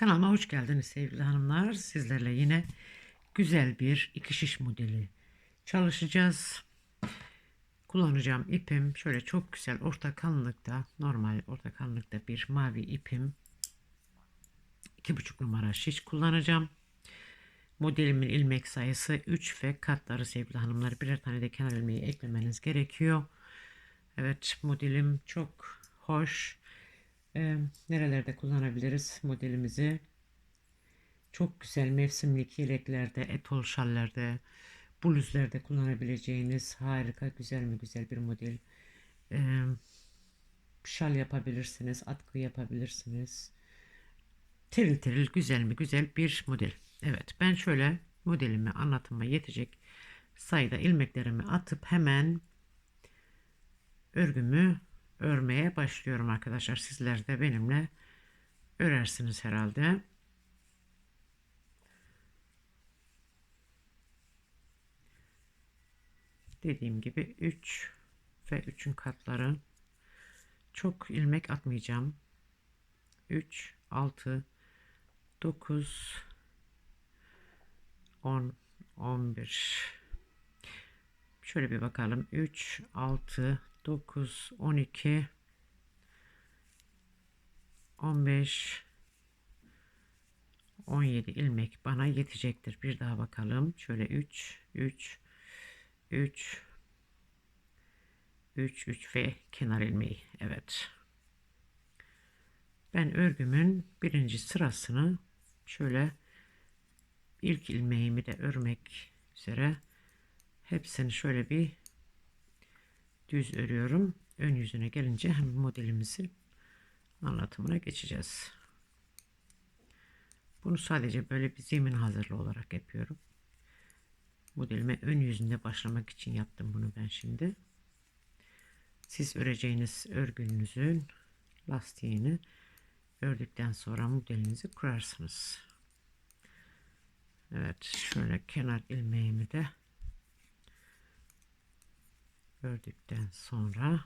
Kanalıma hoş geldiniz sevgili hanımlar. Sizlerle yine güzel bir iki şiş modeli çalışacağız. Kullanacağım ipim şöyle çok güzel orta kalınlıkta normal orta kalınlıkta bir mavi ipim. 2,5 numara şiş kullanacağım. Modelimin ilmek sayısı 3 ve katları sevgili hanımlar. Birer tane de kenar ilmeği eklemeniz gerekiyor. Evet modelim çok hoş. Ee, nerelerde kullanabiliriz modelimizi? Çok güzel mevsimlik yeleklerde, etol şallerde, bluzlerde kullanabileceğiniz harika güzel mi güzel bir model. Ee, şal yapabilirsiniz, atkı yapabilirsiniz. Tiril tiril güzel mi güzel bir model. Evet ben şöyle modelimi anlatıma yetecek sayıda ilmeklerimi atıp hemen örgümü örmeye başlıyorum arkadaşlar. Sizler de benimle örersiniz herhalde. Dediğim gibi 3 ve 3'ün katları çok ilmek atmayacağım. 3 6 9 10 11 şöyle bir bakalım 3 6 9 12 15 17 ilmek bana yetecektir. Bir daha bakalım. Şöyle 3 3 3 3 3 ve kenar ilmeği. Evet. Ben örgümün birinci sırasını şöyle ilk ilmeğimi de örmek üzere hepsini şöyle bir düz örüyorum. Ön yüzüne gelince hem modelimizi anlatımına geçeceğiz. Bunu sadece böyle bir zemin hazırlı olarak yapıyorum. Modelime ön yüzünde başlamak için yaptım bunu ben şimdi. Siz öreceğiniz örgünüzün lastiğini ördükten sonra modelinizi kurarsınız. Evet şöyle kenar ilmeğimi de ördükten sonra.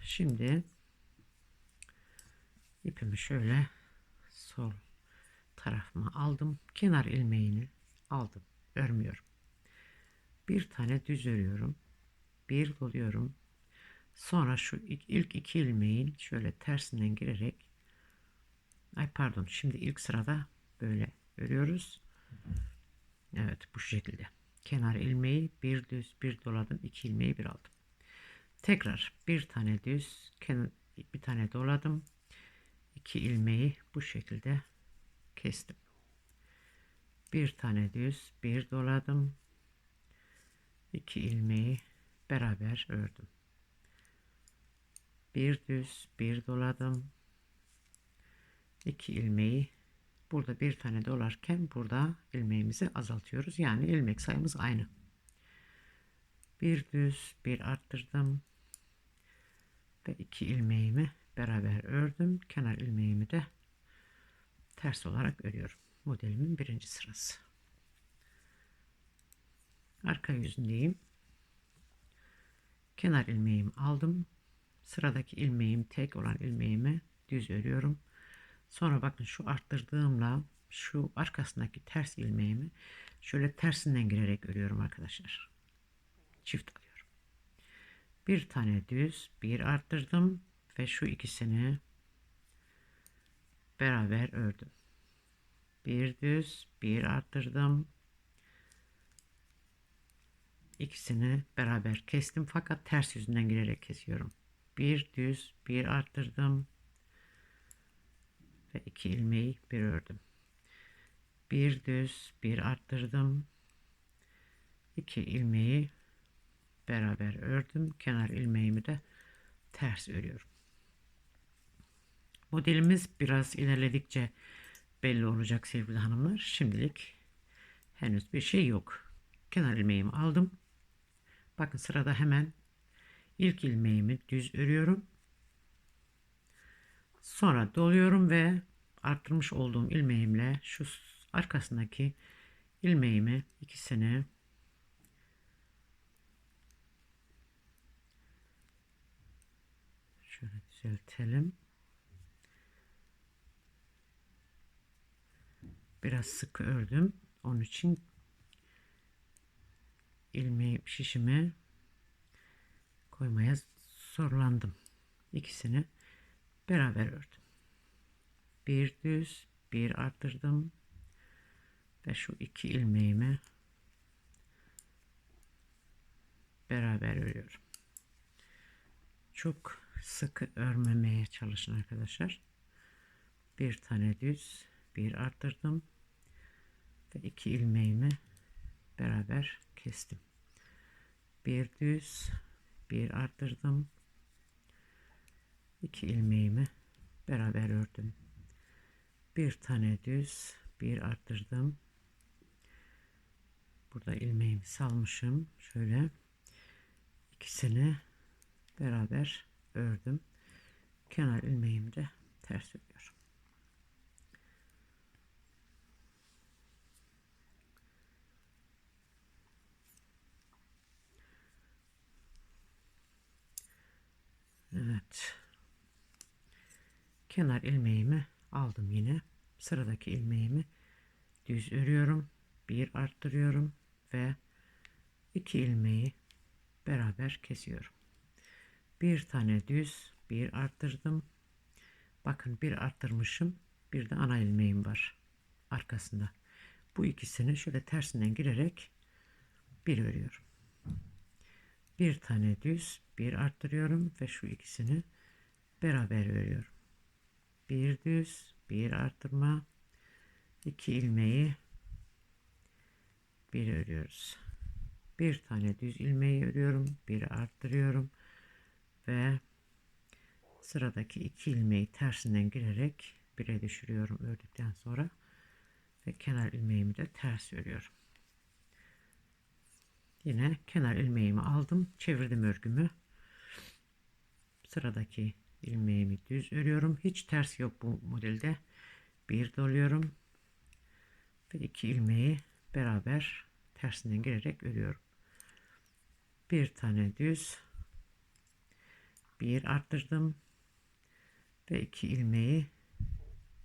Şimdi ipimi şöyle sol tarafıma aldım. Kenar ilmeğini aldım. Örmüyorum. Bir tane düz örüyorum. Bir doluyorum. Sonra şu ilk iki ilmeğin şöyle tersinden girerek ay pardon şimdi ilk sırada böyle örüyoruz. Evet bu şekilde kenar ilmeği bir düz bir doladım iki ilmeği bir aldım. Tekrar bir tane düz bir tane doladım. İki ilmeği bu şekilde kestim. Bir tane düz bir doladım. İki ilmeği beraber ördüm. Bir düz bir doladım. İki ilmeği Burada bir tane dolarken burada ilmeğimizi azaltıyoruz. Yani ilmek sayımız aynı. Bir düz bir arttırdım. Ve iki ilmeğimi beraber ördüm. Kenar ilmeğimi de ters olarak örüyorum. Modelimin birinci sırası. Arka yüzündeyim. Kenar ilmeğimi aldım. Sıradaki ilmeğim tek olan ilmeğimi düz örüyorum. Sonra bakın şu arttırdığımla şu arkasındaki ters ilmeğimi şöyle tersinden girerek örüyorum arkadaşlar. Çift alıyorum. Bir tane düz, bir arttırdım ve şu ikisini beraber ördüm. Bir düz, bir arttırdım. İkisini beraber kestim fakat ters yüzünden girerek kesiyorum. Bir düz, bir arttırdım ve iki ilmeği bir ördüm. Bir düz bir arttırdım. iki ilmeği beraber ördüm. Kenar ilmeğimi de ters örüyorum. Modelimiz biraz ilerledikçe belli olacak sevgili hanımlar. Şimdilik henüz bir şey yok. Kenar ilmeğimi aldım. Bakın sırada hemen ilk ilmeğimi düz örüyorum. Sonra doluyorum ve arttırmış olduğum ilmeğimle şu arkasındaki ilmeğimi ikisini şöyle düzeltelim. biraz sıkı ördüm. Onun için ilmeği şişime koymaya zorlandım. İkisini beraber ördüm. Bir düz, bir arttırdım ve şu iki ilmeğimi beraber örüyorum. Çok sıkı örmemeye çalışın arkadaşlar. Bir tane düz, bir arttırdım ve iki ilmeğimi beraber kestim. Bir düz, bir arttırdım. İki ilmeğimi beraber ördüm. Bir tane düz, bir arttırdım. Burada ilmeğimi salmışım. Şöyle ikisini beraber ördüm. Kenar ilmeğimi de ters örüyorum. Evet. Kenar ilmeğimi aldım yine. Sıradaki ilmeğimi düz örüyorum. Bir arttırıyorum ve iki ilmeği beraber kesiyorum. Bir tane düz, bir arttırdım. Bakın bir arttırmışım. Bir de ana ilmeğim var arkasında. Bu ikisini şöyle tersinden girerek bir örüyorum. Bir tane düz, bir arttırıyorum ve şu ikisini beraber örüyorum. Bir düz, bir arttırma, iki ilmeği bir örüyoruz. Bir tane düz ilmeği örüyorum, bir arttırıyorum ve sıradaki iki ilmeği tersinden girerek bire düşürüyorum ördükten sonra ve kenar ilmeğimi de ters örüyorum. Yine kenar ilmeğimi aldım. Çevirdim örgümü. Sıradaki ilmeğimi düz örüyorum. Hiç ters yok bu modelde. Bir doluyorum. Ve iki ilmeği beraber tersinden girerek örüyorum. Bir tane düz. Bir arttırdım. Ve iki ilmeği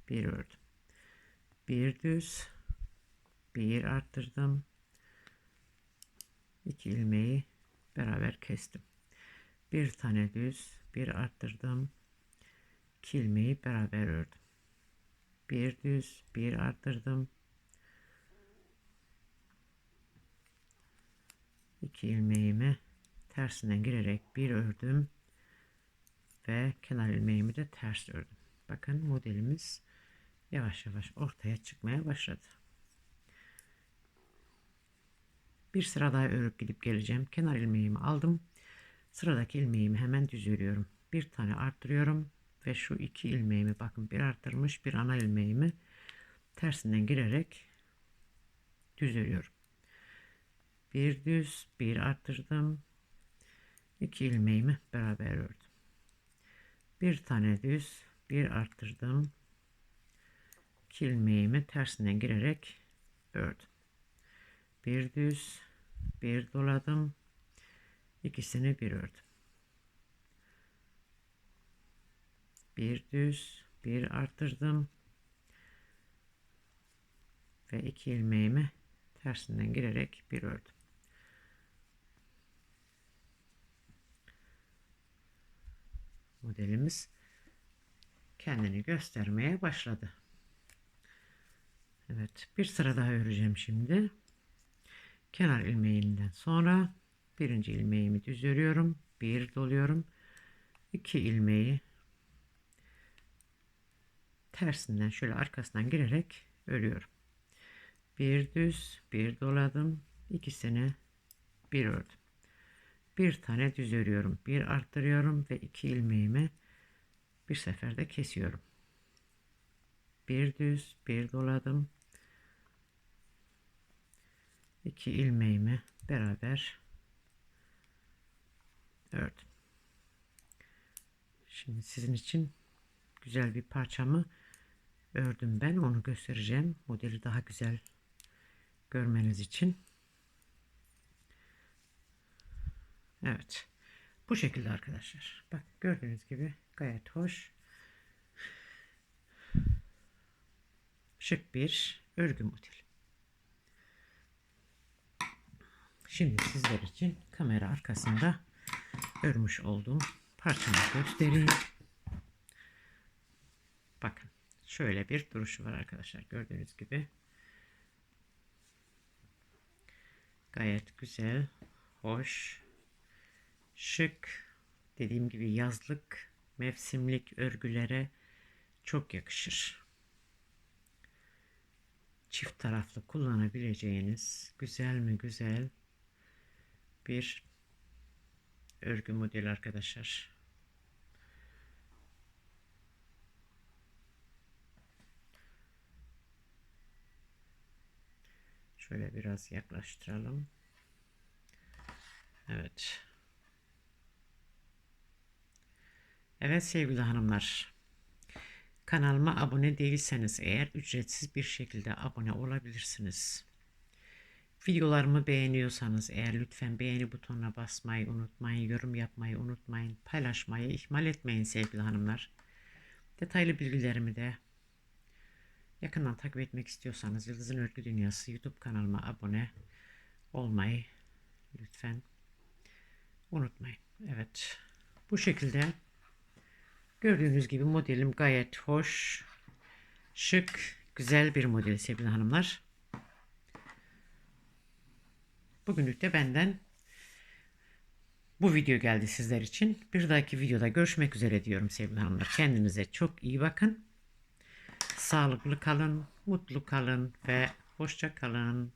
bir ördüm. Bir düz. Bir arttırdım 2 ilmeği beraber kestim. Bir tane düz, bir arttırdım. 2 ilmeği beraber ördüm. Bir düz, bir arttırdım. 2 ilmeğimi tersinden girerek bir ördüm ve kenar ilmeğimi de ters ördüm. Bakın modelimiz yavaş yavaş ortaya çıkmaya başladı. Bir sıra daha örüp gidip geleceğim. Kenar ilmeğimi aldım. Sıradaki ilmeğimi hemen düz örüyorum. Bir tane arttırıyorum ve şu iki ilmeğimi bakın bir arttırmış bir ana ilmeğimi tersinden girerek düz örüyorum. Bir düz, bir arttırdım. iki ilmeğimi beraber ördüm. Bir tane düz, bir arttırdım. İki ilmeğimi tersinden girerek ördüm bir düz bir doladım ikisini bir ördüm. Bir düz bir arttırdım. Ve iki ilmeğimi tersinden girerek bir ördüm. Modelimiz kendini göstermeye başladı. Evet bir sıra daha öreceğim şimdi. Kenar ilmeğinden sonra birinci ilmeğimi düz örüyorum bir doluyorum. İki ilmeği tersinden şöyle arkasından girerek örüyorum. Bir düz bir doladım. İkisini bir ördüm. Bir tane düz örüyorum. Bir arttırıyorum ve iki ilmeğimi bir seferde kesiyorum. Bir düz bir doladım. İki ilmeğimi beraber ördüm. Şimdi sizin için güzel bir parçamı ördüm ben. Onu göstereceğim. Modeli daha güzel görmeniz için. Evet. Bu şekilde arkadaşlar. Bak gördüğünüz gibi gayet hoş. Şık bir örgü modeli. Şimdi sizler için kamera arkasında örmüş olduğum parçamı göstereyim. Bakın şöyle bir duruşu var arkadaşlar gördüğünüz gibi. Gayet güzel, hoş, şık, dediğim gibi yazlık, mevsimlik örgülere çok yakışır. Çift taraflı kullanabileceğiniz güzel mi güzel bir örgü modeli arkadaşlar. Şöyle biraz yaklaştıralım. Evet. Evet sevgili hanımlar. Kanalıma abone değilseniz eğer ücretsiz bir şekilde abone olabilirsiniz. Videolarımı beğeniyorsanız eğer lütfen beğeni butonuna basmayı unutmayın, yorum yapmayı unutmayın, paylaşmayı ihmal etmeyin sevgili hanımlar. Detaylı bilgilerimi de yakından takip etmek istiyorsanız Yıldız'ın Örgü Dünyası YouTube kanalıma abone olmayı lütfen unutmayın. Evet bu şekilde gördüğünüz gibi modelim gayet hoş, şık, güzel bir model sevgili hanımlar. Bugünlük de benden bu video geldi sizler için. Bir dahaki videoda görüşmek üzere diyorum sevgili hanımlar. Kendinize çok iyi bakın. Sağlıklı kalın, mutlu kalın ve hoşça kalın.